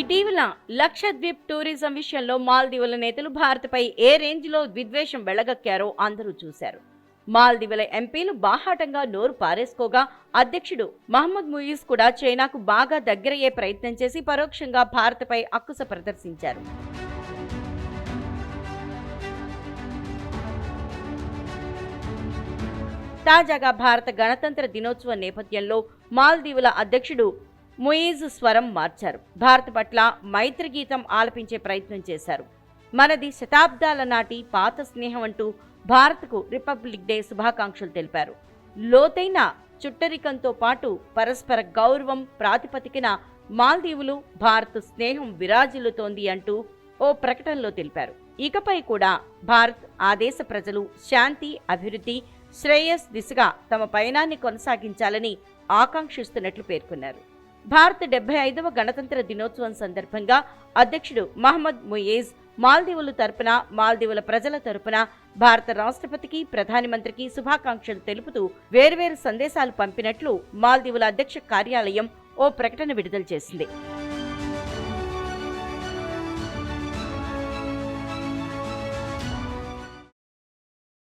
ఇటీవల లక్షద్వీప్ టూరిజం విషయంలో మాల్దీవుల నేతలు భారత్పై ఏ రేంజ్లో విద్వేషం వెళ్ళగక్కారో అందరూ చూశారు. మాల్దీవుల ఎంపీలు బాహాటంగా నోరు పారేసుకోగా అధ్యక్షుడు మహమ్మద్ ముయీస్ కూడా చైనాకు బాగా దగ్గరయ్యే ప్రయత్నం చేసి పరోక్షంగా భారత్పై అక్కుస ప్రదర్శించారు. తాజాగా భారత గణతంత్ర దినోత్సవ నేపథ్యంలో మాల్దీవుల అధ్యక్షుడు ముయిజ్ స్వరం మార్చారు. భారత్ పట్ల మైత్రి గీతం ఆలపించే ప్రయత్నం చేశారు. మనది శతాబ్దాల నాటి పాత స్నేహం అంటూ భారత్కు రిపబ్లిక్ డే శుభాకాంక్షలు తెలిపారు. లోతైన చుట్టరికంతో పాటు పరస్పర గౌరవం ప్రాతిపదికన మాల్దీవులు భారత్ స్నేహం విరాజిల్లుతోంది అంటూ ఓ ప్రకటనలో తెలిపారు. ఇకపై కూడా భారత్ ఆ దేశ ప్రజలు శాంతి అభివృద్ధి శ్రేయస్ దిశగా తమ పయనాన్ని కొనసాగించాలని ఆకాంక్షిస్తున్నట్లు పేర్కొన్నారు. భారత డెబ్బై ఐదవ గణతంత్ర దినోత్సవం సందర్భంగా అధ్యక్షుడు మహమ్మద్ ముయేజ్ మాల్దీవుల తరపున మాల్దీవుల ప్రజల తరపున భారత రాష్ట్రపతికి ప్రధానమంత్రికి శుభాకాంక్షలు తెలుపుతూ వేర్వేరు సందేశాలు పంపినట్లు మాల్దీవుల అధ్యక్ష కార్యాలయం ఓ ప్రకటన విడుదల చేసింది.